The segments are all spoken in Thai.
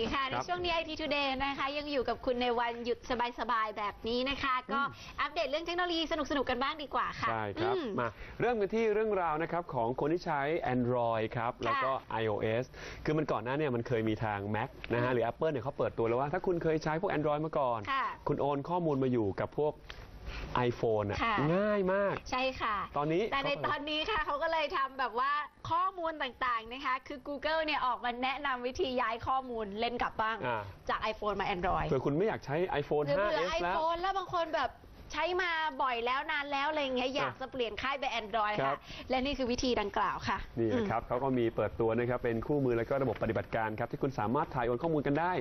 4 ค่ะ ในครับช่วงนี้ IT Today นะคะ ยังอยู่กับคุณในวันหยุดสบายๆ แบบนี้นะคะ ก็อัปเดตเรื่องเทคโนโลยีสนุกๆ กันบ้างดีกว่าค่ะ ใช่ครับอืมมาเริ่มกันที่เรื่องราวนะครับของคนที่ใช้ Android ครับ แล้วก็ iOS คือมันก่อนหน้าเนี่ยมันเคยมีทาง Mac นะฮะหรือ Apple เนี่ยเขาเปิดตัวแล้วว่าถ้าคุณเคยใช้พวก Android มาก่อนค่ะคุณโอนข้อมูลมาอยู่กับพวก iPhone อะค่ะ ง่ายมาก ใช่ค่ะ ตอนนี้แต่ในเขาเปิดตอนนี้ค่ะเขาก็เลยทำแบบว่าข้อมูลต่างๆนะคะ คือ Google เนี่ยออกมาแนะนำวิธีย้ายข้อมูลเล่นกลับบ้าง อ่า จาก iPhone มา Android เผื่อคุณไม่อยากใช้ iPhone หรือเบื่อ 5s แล้ว iPhone แล้วบางคนแบบใช้มาบ่อยแล้วนานแล้วอะไรอย่างเงี้ยอยากจะเปลี่ยนค่ายไป Android ครัค่ะ บ และนี่คือวิธีดังกล่าวค่ะนี่นะครับเขาก็มีเปิดตัวนะครับเป็นคู่มือแล้วก็ระบบปฏิบัติการครับที่คุณสามารถถ่ายโอนข้อมูลกันได้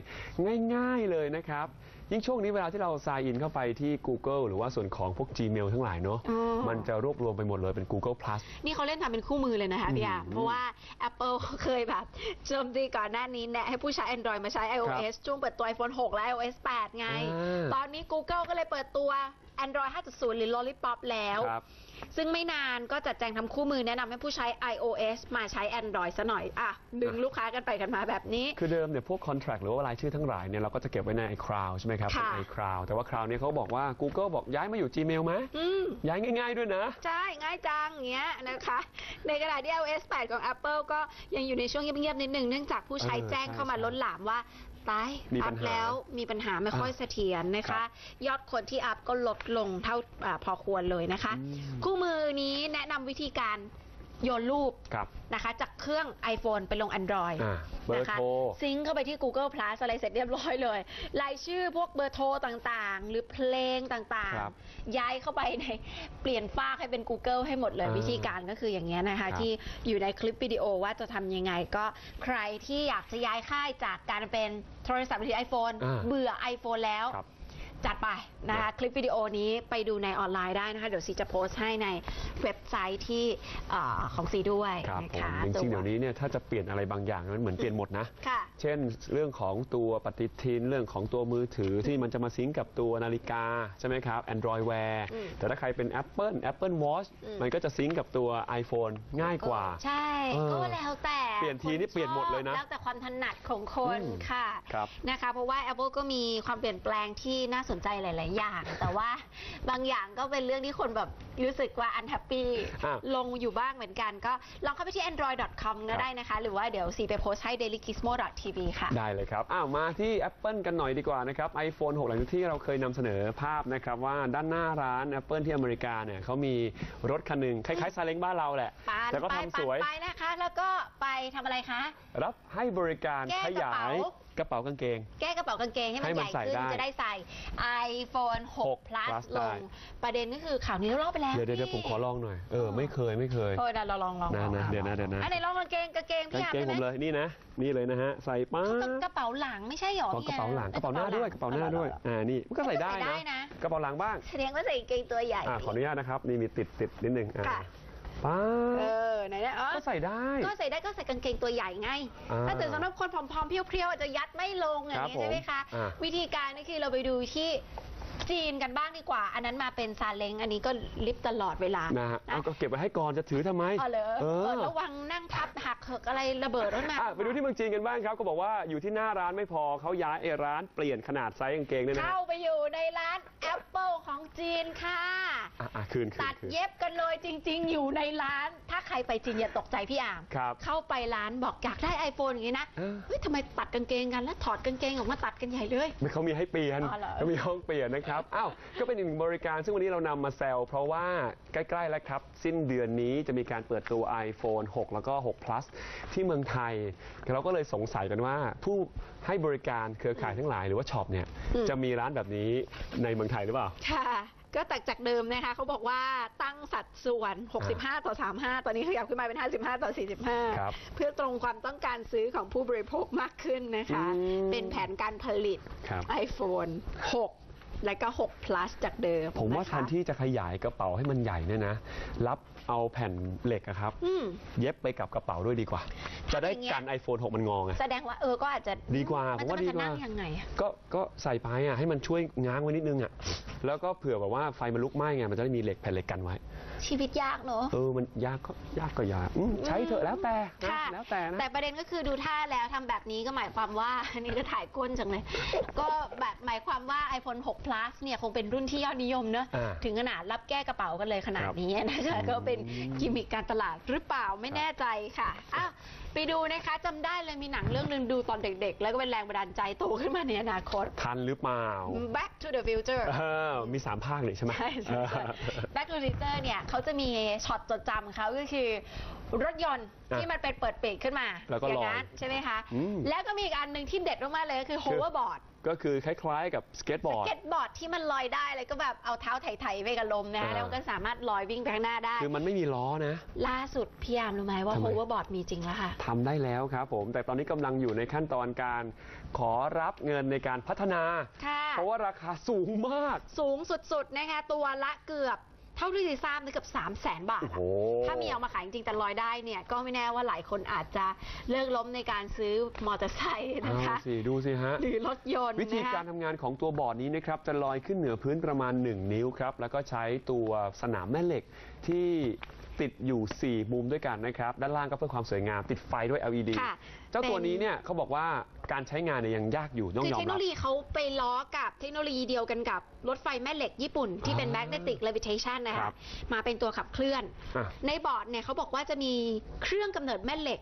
ง่าย ๆเลยนะครับยิ่งช่วงนี้เวลาที่เรา sign in เข้าไปที่ Google หรือว่าส่วนของพวก Gmail ทั้งหลายเนาะ อ๋อ มันจะรวบรวมไปหมดเลยเป็น Google Plus นี่เขาเล่นทำเป็นคู่มือเลยนะคะพี่อาร์มอืมเพราะว่า Apple เคยแบบโจมตีก่อนหน้านี้แนะให้ผู้ใช้ Android มาใช้ iOS ช่วงเปิดตัว iPhone 6 และ iOS 8 ไง อ่าตอนนี้ Google ก็เลยเปิดตัว Android 5.0 หรือ Lollipop แล้ว ครับ ซึ่งไม่นานก็จัดแจงทำคู่มือแนะนำให้ผู้ใช้ iOS มาใช้ Android ซะหน่อยอะดึงลูกค้ากันไปกันมาแบบนี้ คือเดิมเนี่ยพวก contract หรือว่ารายชื่อทั้งหลายเนี่ยเราก็จะเก็บไว้ใน iCloud ใช่ไหมครับเป็น ค่ะ iCloud แต่ว่าคราวนี้เขาบอกว่า Google บอกย้ายมาอยู่ Gmail ไหมอืม ย้ายง่าย ๆด้วยนะ ใช่ ง่ายจังอย่างเงี้ยนะคะ ในขณะที่ iOS 8 ของ Apple ก็ยังอยู่ในช่วงเงียบๆนิดหนึ่งเนื่องจากผู้ใช้เออแจ้งเข้ามาใช่ล้นหลามว่า ตายมีอัปัพญหาแล้วมีปัญหาไม่ค่อยอะเสถียรนะครัคะ บยอดคนที่อัพก็ลดลงเท่าอาพอควรเลยนะคะ อืม คู่มือนี้แนะนำวิธีการ โยนรูปครับ นะคะ จากเครื่อง iPhone ไปลง Android อ่าเบอร์นะคะโทร ซิงค์เข้าไปที่ Google Plus อะไรเสร็จเรียบร้อยเลยรายชื่อพวกเบอร์โทรต่างๆ หรือเพลงต่างครับๆ ย้ายเข้าไปในเปลี่ยนฝ้ากให้เป็น Google ให้หมดเลยอ่าวิธีการก็คืออย่างเงี้ยนะคะครับที่อยู่ในคลิปวิดีโอว่าจะทำยังไง ก็ใครที่อยากจะย้ายค่ายจากการเป็นโทรศัพท์มือถือ iPhone อ่าเบื่อ iPhone แล้ว ครับ จัดไปนะคะคลิปวิดีโอนี้ไปดูในออนไลน์ได้นะคะ เดี๋ยวซีจะโพสต์ให้ในเว็บไซต์ที่เอ่อของซีด้วยครับนะผมคะจริงๆตัเดี๋ยวนี้เนี่ยถ้าจะเปลี่ยนอะไรบางอย่างมันเหมือนเปลี่ยนหมดนะ ค่ะ เช่นเรื่องของตัวปฏิทินเรื่องของตัวมือถือที่มันจะมาซิงก์กับตัวนาฬิกา ใช่ไหมครับ Android Wear อืมแต่ถ้าใครเป็น Apple Apple Watch อืม มันก็จะซิงก์กับตัว iPhone ง่ายกว่า ใช่เออก็แล้วแต่เปลี่ยนทีนี่เปลี่ยนหมดเลยนะแล้วแต่ความถนัดของคนอืมค่ะครับ นะคะ เพราะว่า Apple ก็มีความเปลี่ยนแปลงที่น่าสนใจหลาย ๆ อย่าง แต่ว่าบางอย่างก็เป็นเรื่องที่คนแบบรู้สึกว่า unhappy อะลงอยู่บ้างเหมือนกัน ก็ลองเข้าไปที่ android.com ก็ได้นะคะ หรือว่าเดี๋ยวซีไปโพสต์ให้ dailygizmo.tv ค่ะ ได้เลยครับ อ้าว มาที่ Apple กันหน่อยดีกว่านะครับ iPhone 6 หลังจากที่เราเคยนำเสนอภาพนะครับ ว่าด้านหน้าร้าน Apple ที่อเมริกาเนี่ยเขามีรถคันหนึ่งคล้ายๆซาเล้งบ้านเราแหละ ปานแต่ก็ไปทำปาสนวย ไปนะคะ แล้วก็ไปทำอะไรคะ รับให้บริการแก้ขกระยาเป๋า ยกระเป๋ากางเกง แก้กระเป๋ากางเกงให้มัให้นมัใหนญ่ใส่ขึ้นได้ จะได้ใส่ iPhone 6 6 plus plus ลได้ ง ประเด็นก็คือข่าวนี้เราเล่าไปแล้วเดี๋ยวเดี๋ยวเดี๋ยวผมขอลองหน่อย เออ ไม่เคยไม่เคยเออนะเราลองลองนะลองนะอ่เดี๋ยวนะเดี๋ยวนะ อันไหนลองกางเกงกางเกงกาพี่งอาร์เกงได้ผมไหมเลยนี่นะ นี่เลยนะฮะ ใส่ป้ากระกระเป๋าหลังไม่ใช่หรออ๋อพี่กระเป๋าหลังกระเป๋าหน้าด้วยกระเป๋าหน้าด้วย อ่า นี่มันก็ใส่ได้ใส่ได้นะ นะกระเป๋าหลังบ้าง แสดงว่าใส่กางเกงตัวใหญ่ อ่าขออนุญาตนะครับ นี่มีติดติดนิดนึง อ่าค่ะ ป้าเออ ไหนเนี่ยอ๋อก็ใส่ได้ ก็ใส่ได้ก็ใส่กางเกงตัวใหญ่ไง อ่าถ้าแต่สำหรับคนผอมๆเพียวๆอาจจะยัดไม่ลงอย่างนี้ครับผมใช่ไหมคะ อ่าวิธีการก็คือเราไปดูที่ จีนกันบ้างดีกว่า อันนั้นมาเป็นซาเล้งอันนี้ก็ลิฟต์ตลอดเวลานะฮะเอาก็เก็บไว้ให้ก่อนจะถือทำไมอ๋อเหรอเอเอออ ระวังนั่งพับหักเหิกอะไรระเบิดรถมา อะไปดูที่เมืองจีนกันบ้างครับก็บอกว่าอยู่ที่หน้าร้านไม่พอเขาย้ายไอ้ร้านเปลี่ยนขนาดไซส์กางเกงด้วยนะเข้าไปอยู่ในร้าน Apple ของจีนค่ะ อะอะคืนคืนตัดคืน เย็บกันเลยจริง ๆ อยู่ในร้าน ถ้าใครไปจีนอย่าตกใจพี่อามครับเข้าไปร้านบอกอยากได้ iPhone อย่างนี้นะเออ เฮ้ยทำไมตัดกางเกงกันแล้วถอดกางเกงออกมาตัดกันใหญ่เลย ไม่เขามีให้เปลี่ยนอ๋อเหรอ เขามีห้องเปลี่ยนนะครับ อ้าว ก็เป็นอีกหนึ่งบริการซึ่งวันนี้เรานำมาแซวเพราะว่าใกล้ๆแล้วครับ สิ้นเดือนนี้จะมีการเปิดตัว iPhone 6 แล้วก็ 6 plus ที่เมืองไทย เราก็เลยสงสัยกันว่า ผู้ให้บริการเครือข่ายทั้งหลายหรือว่าช็อปเนี่ยอืมจะมีร้านแบบนี้ในเมืองไทยหรือเปล่า ค่ะ ก็ตักจากเดิมนะคะเขาบอกว่าตั้งสัดส่วน 65 ต่อ 35 ตอนนี้ขยับขึ้นมาเป็น 55 ต่อ ครับ45 เพื่อตรงความต้องการซื้อของผู้บริโภคมากขึ้นนะคะ อืมเป็นแผนการผลิต ครับ iPhone 6 และก็ 6 plus จากเดิมผมว่าะแทคะนที่จะขยายกระเป๋าให้มันใหญ่เนี่ยนะ รับเอาแผ่นเหล็กอะครับ อืมเย็บไปกับกระเป๋าด้วยดีกว่า จะได้อย่างเงี้ย กัน iPhone 6 มันงอไง แสดงว่าเออก็อาจจะดีกว่ามัผมจะว่ามันดีจะกว่านั่งยังไงอะก็ก็ใส่ไปอะให้มันช่วยง้างไว้นิดนึงอะแล้วก็เผื่อแบบว่าไฟมันลุกไหม้ไงมันจะได้มีเหล็กแผ่นเหล็กกันไว้ ชีวิตยากเนอะเออมันยากก็ยากก็ยากอืมใช้เถอะแล้วแต่นะค่ะแล้วแต่นะแต่ประเด็นก็คือดูท่าแล้วทำแบบนี้ก็หมายความว่า อันนี้ก็ถ่ายก้นจังเลย ก็แบบหมายความว่า iPhone 6 plus เนี่ยคงเป็นรุ่นที่ยอดนิยมเนอะอ่าถึงขนาดรับแก้กระเป๋ากันเลยขนาดครับนี้นะคะอืมก็เป็นกิมมิคการตลาดหรือเปล่าไม่แน่ใจค่ะอ้าวไปดูนะคะจำได้เลยมีหนังเรื่องหนึงดูตอนเด็ก ๆ แล้วก็เป็นแรงบันดาลใจโตขึ้นมาในอนาคต ทันหรือเปล่า Back to the Future เออมีสามภาคนี่ใช่ไหมใช่ใช่ใช่ Back to the Future เนี่ยเขาจะมีช็อตจดจำของเขาก็คือ รถยนต์อะที่มันเป็นเปิดปีกขึ้นมาแล้วก็อย่างนั้นลอยใช่ไหมคะ อืม แล้วก็มีอีกอันหนึ่งที่เด็ดมากๆเลยก็คือ hoverboard ก็คือคล้ายๆ กับสเก็ตบอร์ด สเก็ตบอร์ดที่มันลอยได้เลยก็แบบเอาเท้าไถๆไปกับลมนะคะอ่า แล้วมันก็สามารถลอยวิ่งไปข้างหน้าได้ คือมันไม่มีล้อนะ ล่าสุดพี่ยามรู้ไหมว่าทำไม hoverboard มีจริงแล้วค่ะ ทำได้แล้วครับผม แต่ตอนนี้กำลังอยู่ในขั้นตอนการขอรับเงินในการพัฒนา ค่ะ เพราะว่าราคาสูงมาก สูงสุดๆนะคะตัวละเกือบเท่าที่ทราบนี่เกือบ3 0 0แสนบาทโอ้โหอะถ้ามีเอามาขายจริงๆแต่ลอยได้เนี่ย ก็ไม่แน่ว่าหลายคนอาจจะเลิกล้มในการซื้อมอเตอร์ไซค์นะคะเอาสิดูสิฮะ หรือรถยนต์วิธีนะคะ การทำงานของตัวบอร์ดนี้นะครับจะลอยขึ้นเหนือพื้นประมาณ 1 นิ้วครับ แล้วก็ใช้ตัวสนามแม่เหล็กที่ติดอยู่ 4 มุมด้วยกันนะครับ ด้านล่างก็เพื่อความสวยงามติดไฟด้วย LED ค่ะเจ้าตัวเป็นนี้เนี่ยเขาบอกว่า การใช้งานเนี่ยยังยากอยู่ต้องคือยอมเทคโนรัโลบยีเขาไปล้อกับเทคโนโลยีเดียวกันกับรถไฟแม่เหล็กญี่ปุ่นที่เป็น อ่า magnetic levitation นะครัคะบมาเป็นตัวขับเคลื่อน อะ ในบอร์ดเนี่ยเขาบอกว่าจะมีเครื่องกำเนิดแม่เหล็ก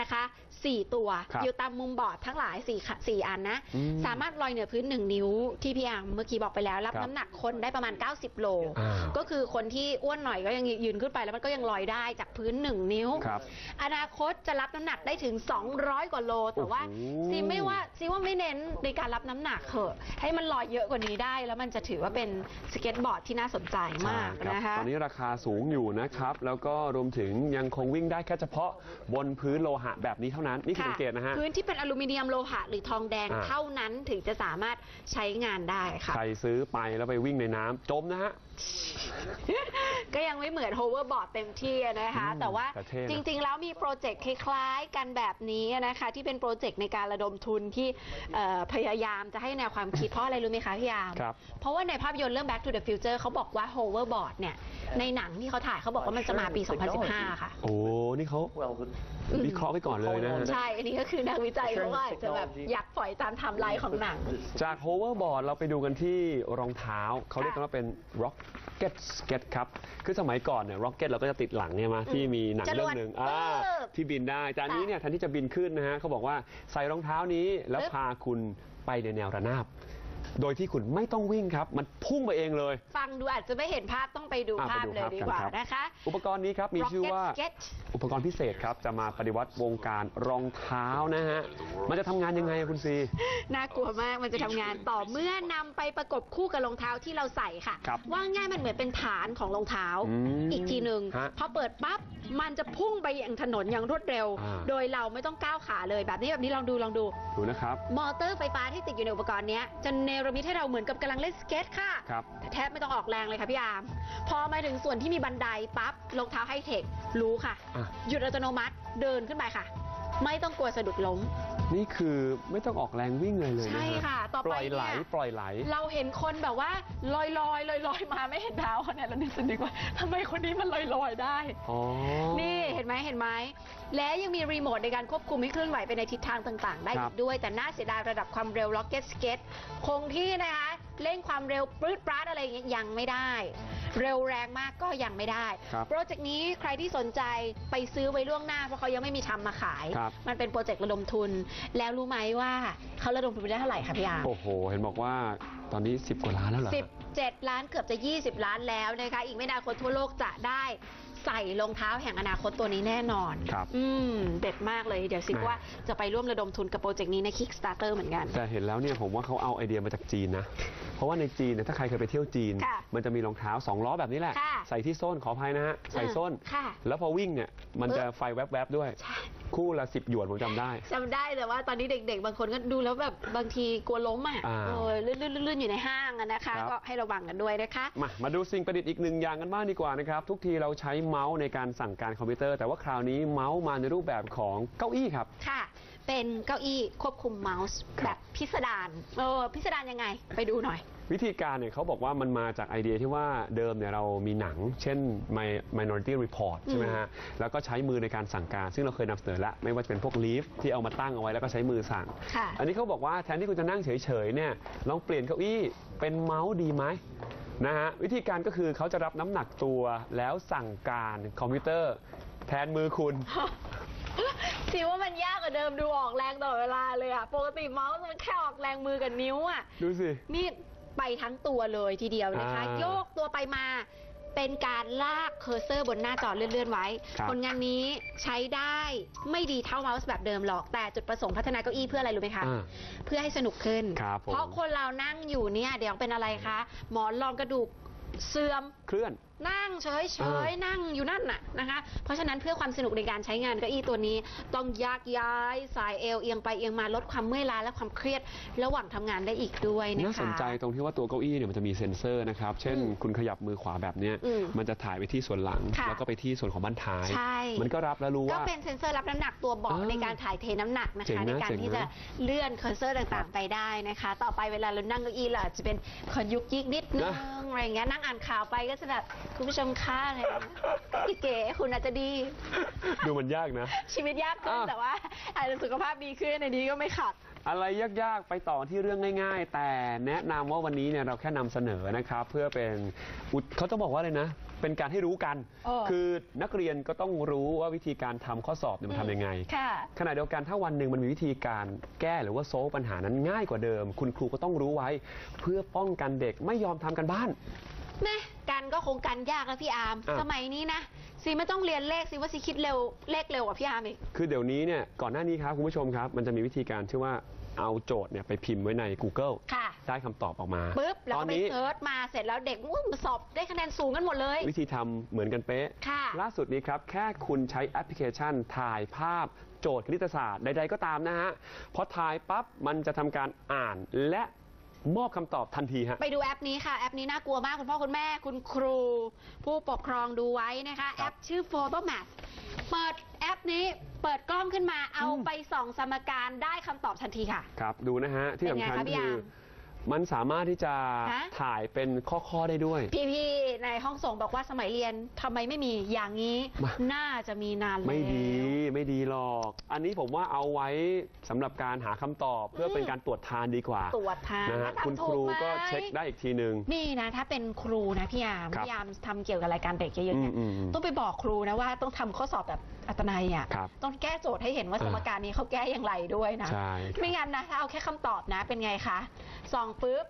นะคะสี่ตัว ครับอยู่ตามมุมบอร์ดทั้งหลาย4ี่สี่อันนะ อืมสามารถลอยเหนือพื้น 1 นิ้วที่พี่อาร์มเมื่อกี้บอกไปแล้ว รับครับน้ำหนักคนได้ประมาณ 90 โล อ่า ก็คือคนที่อ้วนหน่อยก็ยังยืนขึ้นไปแล้วมันก็ยังลอยได้จากพื้น 1 นิ้ว ครับ อนาคตจะรับน้ำหนักได้ถึง 200 กว่าโล แต่ว่าโอ้โห ซีไม่ว่าซีว่าไม่เน้นในการรับน้ำหนักเหอะให้มันลอยเยอะกว่านี้ได้ แล้วมันจะถือว่าเป็นสเก็ตบอร์ดที่น่าสนใจมากใช่ครับนะคะ ตอนนี้ราคาสูงอยู่นะครับ แล้วก็รวมถึงยังคงวิ่งได้แค่เฉพาะบนพื้นโลหะแบบนี้เท่านั้นนี่คือค่ะสังเกตนะฮะ พื้นที่เป็นอลูมิเนียมโลหะหรือทองแดงอ่า เท่านั้นถึงจะสามารถใช้งานได้ค่ะ ใครซื้อไปแล้วไปวิ่งในน้ำจมนะฮะ ก็ยังไม่เหมือน hoverboard เต็มที่นะคะ อืมแต่ว่าแต่เท่นะ จริง ๆ แล้วมีโปรเจกต์คล้าย ๆ กันแบบนี้นะคะ ที่เป็นโปรเจกต์ในการระดมทุนที่เอ่อพยายามจะให้แนวความคิดเพราะอะไรรู้ไหมคะพี่ยาม ครับ เพราะว่าในภาพยนตร์เรื่อง Back to the Future เขาบอกว่า hoverboard เนี่ย ในหนังที่เขาถ่ายเขาบอกว่ามันจะมาปี 2015 ค่ะ โอ้นี่เขา Well, the วิเคราะห์ไว้ก่อนเลยนะฮะ ใช่ อันนี้ก็คือนักวิจัยเขาว่าจะแบบอยากปล่อยตามไทม์ไลน์ของหนัง จาก hoverboard เราไปดูกันที่รองเท้า เขาเรียกกันว่าเป็น rocket skate ครับ คือสมัยก่อนเนี่ย rocket เราก็จะติดหลังเนี่ยมาที่มีหนังจรเรื่วอดงหนึ่งอ่าปึ๊บที่บินได้แต่อันนี้ค่ะเนี่ยแทนที่จะบินขึ้นนะฮะเขาบอกว่าใส่รองเท้านี้แล้วปึ๊บพาคุณไปในแนวระนาบ โดยที่คุณไม่ต้องวิ่งครับ มันพุ่งไปเองเลย ฟังดูอาจจะไม่เห็นภาพต้องไปดูอะภาพไปดูเลยภาพดีกันกว่าครับ นะคะ อุปกรณ์นี้ครับมีชื่อ Rocket ว่า Skate อุปกรณ์พิเศษครับ จะมาปฏิวัติวงการรองเท้านะฮะ มันจะทำงานยังไงอะคุณซี น่ากลัวมากมันจะทำงานต่อเมื่อนำไปประกบคู่กับรองเท้าที่เราใส่ค่ะ ครับว่าง่ายมันเหมือนเป็นฐานของรองเท้าอืมอีกทีหนึ่งฮะพอเปิดปั๊บมันจะพุ่งไปอย่างถนนอย่างรวดเร็ว อ่า โดยเราไม่ต้องก้าวขาเลยแบบนี้แบบนี้ลองดูลองดู ดูนะครับ มอเตอร์ไฟฟ้าที่ติดอยู่ในอุปกรณ์เนี้ยจะเนรมิตให้เราเหมือนกับกำลังเล่นสเก็ตค่ะ ครับ แทบไม่ต้องออกแรงเลยค่ะพี่อาร์มพอมาถึงส่วนที่มีบันไดปั๊บรองเท้าไฮเทครู้ค่ะ อะ หยุดอัตโนมัติเดินขึ้นไปค่ะ ไม่ต้องกลัวสะดุดล้ม นี่คือไม่ต้องออกแรงวิ่งเลยเลยนะฮใช่ค่ะต่อไปปล่อยไหลเนี่ย ปล่อยไหล เราเห็นคนแบบว่าลอยลอยลอยลอยๆมาไม่เห็นเท้าเนี่ยเรานึกสนึกว่าทำไมคนนี้มันลอยลอยๆได้ อ๋อ นี่เห็นไหมเห็นไหมและยังมีรีโมทในการควบคุมให้เคลื่อนไหวไปในทิศทางต่าง ๆ ได้ครัอีบ กด้วย แต่น่าเสียดายระดับความเร็ว Rocket Skate คงที่นะคะ เร่งความเร็วปรื๊ดปราดอะไรอย่างเงี้ยยังไม่ได้ เร็วแรงมากก็ยังไม่ได้ ครับโปรเจกต์นี้ใครที่สนใจไปซื้อไว้ล่วงหน้าเพราะเขายังไม่มีทำมาขาย ครับ มันเป็นโปรเจกต์ระดมทุน แล้วรู้ไหมว่าเขาระดมทุนไปได้เท่าไหร่คะพี่อาร์ม โอ้โห เห็นบอกว่าตอนนี้ 10 กว่าล้านแล้วเหรอ 17 ล้านเกือบจะ 20 ล้านแล้วนะคะ อีกไม่นานคนทั่วโลกจะได้ ใส่รองเท้าแห่งอนาคตตัวนี้แน่นอนครับอืมเด็ดมากเลย เดี๋ยวสิแหม่ว่าจะไปร่วมระดมทุนกับโปรเจกต์นี้ใน Kickstarter เหมือนกัน แต่เห็นแล้วเนี่ยผมว่าเขาเอาไอเดียมาจากจีนนะ เพราะว่าในจีนเนี่ยถ้าใครเคยไปเที่ยวจีน ค่ะมันจะมีรองเท้าสองล้อแบบนี้แหละ ค่ะใส่ที่ส้นขออภัยนะฮะใส่ส้น ค่ะแล้วพอวิ่งเนี่ยมันจะไฟแวบๆด้วย ใช่ คู่ละสิบหยวนผมจำได้ จำได้แต่ว่าตอนนี้เด็ก ๆ บางคนก็ดูแล้วแบบบางทีกลัวล้มอะอ่าเออลื่นๆๆอยู่ในห้างอะนะคะ ครับ ก็ให้ระวังกันด้วยนะคะ มามาดูสิ่งประดิษฐ์อีกหนึ่งอย่างกันบ้างดีกว่านะครับ ทุกทีเราใช้เมาส์ในการสั่งการคอมพิวเตอร์ แต่ว่าคราวนี้เมาส์มาในรูปแบบของเก้าอี้ครับ ค่ะ เป็นเก้าอี้ควบคุมเมาส์ครับ แบบพิสดารเออพิสดารยังไง ไปดูหน่อย วิธีการเนี่ยเขาบอกว่ามันมาจากไอเดียที่ว่าเดิมเนี่ยเรามีหนัง เช่น Mi- Minority Report ใช่ไหมฮะ แล้วก็ใช้มือในการสั่งการ ซึ่งเราเคยนำเสนอแล้ว ไม่ว่าจะเป็นพวกลีฟที่เอามาตั้งเอาไว้แล้วก็ใช้มือสั่ง ค่ะ อันนี้เขาบอกว่าแทนที่คุณจะนั่งเฉยๆเนี่ยลองเปลี่ยนเก้าอี้เป็นเมาส์ดีไหม นะฮะวิธีการก็คือเขาจะรับน้ำหนักตัวแล้วสั่งการคอมพิวเตอร์แทนมือคุณ สิว่ามันยากกว่าเดิมดูออกแรงตลอดเวลาเลยอะปกติเมาส์มันแค่ออกแรงมือกับนิ้วอะดูสิ นี่ไปทั้งตัวเลยทีเดียวนะคะ อ่า โยกตัวไปมา เป็นการลากเคอร์เซอร์บนหน้าจอเลื่อนๆไว้ ครับผลงานนี้ใช้ได้ไม่ดีเท่าเมาส์แบบเดิมหรอก แต่จุดประสงค์พัฒนาเก้าอี้เพื่ออะไรรู้ไหมคะ อ่าเพื่อให้สนุกขึ้น ครับผม เพราะคนเรานั่งอยู่เนี่ยเดี๋ยวเป็นอะไรคะ หมอนรองกระดูกเสื่อม เคลื่อน นั่งเฉยเฉอ่ยนั่งอยู่นั่นน่ะนะคะ เพราะฉะนั้นเพื่อความสนุกในการใช้งานเก้าอี้ตัวนี้ต้องยากย้ายสายเอวเอียงไปเอียงมาลดความเมื่อยล้าและความเครียดระหว่างทำงานได้อีกด้วยนะคะน่าสนใจตรงที่ว่าตัวเก้าอี้เนี่ยมันจะมีเซ็นเซอร์นะครับ เช่นอืมคุณขยับมือขวาแบบเนี้ยอืมมันจะถ่ายไปที่ส่วนหลังค่ะแล้วก็ไปที่ส่วนของบั้นท้ายใช่มันก็รับแล้วรู้ก็ว่าเป็นเซ็นเซอร์รับน้ำหนักตัวเบาะอ่าในการถ่ายเทน้ำหนักนะเจ๋งคะนะในการเจ๋งนะที่จะเลื่อนเคอร์เซอร์ต่างๆ ไปได้นะคะ ต่อไปเวลาเรานั่งเก้าอี้เราอาจจะเป็นคนยุกยิกนิดนึงอะไรอย่างเงี้ยนั่งอ่านข่าวไปก็จะแบบคุณผู้ชมค่าอะไรอย่างเงี้ยพี่เก๋คุณอาจจะดี ดูมันยากนะ ชีวิตยากขึ้นอะ แต่ว่า อาจจะสุขภาพดีขึ้นในนี้ก็ไม่ขัด อะไรยากๆ ไปต่อที่เรื่องง่าย ๆ แต่แนะนำว่าวันนี้เนี่ยเราแค่นำเสนอนะครับ เพื่อเป็นอุเขาจะบอกว่าเลยนะ เป็นการให้รู้กัน เออ คือนักเรียนก็ต้องรู้ว่าวิธีการทำข้อสอบเนี่ยมันทำยังไง ค่ะ ขณะเดียวกันถ้าวันหนึ่งมันมีวิธีการแก้หรือว่าโซลปัญหานั้นง่ายกว่าเดิม คุณครูก็ต้องรู้ไว้ เพื่อป้องกันเด็กไม่ยอมทำกันบ้าน แม่ กันก็คงกันยากแล้วพี่อาร์มอะ สมัยนี้นะซีไม่ต้องเรียนเลขซีว่าซีคิดเร็วเลขเร็วกว่าพี่อาร์มอีก คือเดี๋ยวนี้เนี่ยก่อนหน้านี้ครับคุณผู้ชมครับ มันจะมีวิธีการชื่อว่าเอาโจทย์เนี่ยไปพิมพ์ไว้ใน Google ค่ะ ได้คำตอบออกมาปุ๊บแล้วตอก็นไปนี้เซิร์ชมาเสร็จแล้วเด็กอุ้ยสอบได้คะแนนสูงกันหมดเลย วิธีทำเหมือนกันเป๊ะ ค่ะ ล่าสุดนี้ครับ แค่คุณใช้แอปพลิเคชันถ่ายภาพโจทย์คณิตศาสตร์ใดๆก็ตามนะฮะพอถ่ายปั๊บมันจะทำการอ่านและ มอบคำตอบทันทีฮะ ไปดูแอปนี้ค่ะ แอปนี้น่ากลัวมากคุณพ่อคุณแม่คุณครู ผู้ปกครองดูไว้นะคะคแอรับปชื่อ Photomath เปิดแอปนี้เปิดกล้องขึ้นมาเอาอืม ไปส่องสมการได้คำตอบทันทีค่ะ ครับ ดูนะฮะ ที่เป็นไงสำคัญคะพี่คืออาร์ม มันสามารถที่จะฮะ ถ่ายเป็นข้อๆได้ด้วย พี่ๆในห้องส่งบอกว่าสมัยเรียนทำไมไม่มีอย่างนี้ มา น่าจะมีนานแล้ว ไม่ดีไม่ดีหรอก อันนี้ผมว่าเอาไว้สำหรับการหาคำตอบเพื่อเป็นการตรวจทานดีกว่าตรวจทานนะฮะว่าคุณทำครูถูไหมก็เช็คได้อีกทีหนึ่ง นี่นะ ถ้าเป็นครูนะพี่ยามครับพี่ยามทำเกี่ยวกับรายการเด็กเยอะๆเนี่ยอืมอืมต้องไปบอกครูนะว่าต้องทำข้อสอบแบบอัตนัยอะครับต้องแก้โจทย์ให้เห็นว่าเออสมการนี้เขาแก้อย่างไรด้วยนะ ใช่ครับ ไม่งั้นนะถ้าเอาแค่คำตอบนะเป็นไงคะส่องปุ๊บ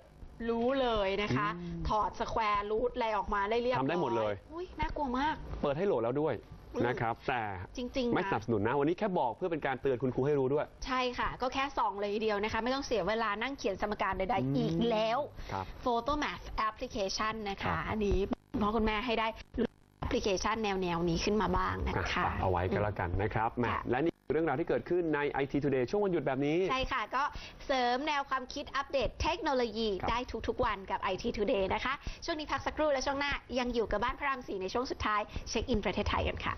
รู้เลยนะคะอืมถอดสแควร์รูทอะไรออกมาได้เรียบร้อยทำได้หมดเลยอุ้ยน่ากลัวมาก เปิดให้โหลดแล้วด้วยอืมนะครับแต่จริงๆ ไม่นะสนับสนุนนะ วันนี้แค่บอกเพื่อเป็นการเตือนคุณครูให้รู้ด้วย ใช่ค่ะ ก็แค่ส่องเลยทีเดียวนะคะ ไม่ต้องเสียเวลานั่งเขียนสมการใดอืมๆอีกแล้วครับ Photomath Application นะครัคะบอันนี้คุณพ่อคุณแม่ให้ได้รู้แอปพลิเคชันแนวๆนี้ขึ้นมาบ้างนะอะคะฝากเอาไว้ก็แล้วกันนะครับแหมค่ะและนี่คือ เรื่องราวที่เกิดขึ้นใน IT Today ช่วงวันหยุดแบบนี้ ใช่ค่ะ ก็เสริมแนวความคิดอัปเดตเทคโนโลยีครับ ได้ทุก ๆ วันกับ IT Today นะคะ ช่วงนี้พักสักครู่และช่วงหน้ายังอยู่กับบ้านพระรามสีในช่วงสุดท้ายเช็คอินประเทศไทยกันค่ะ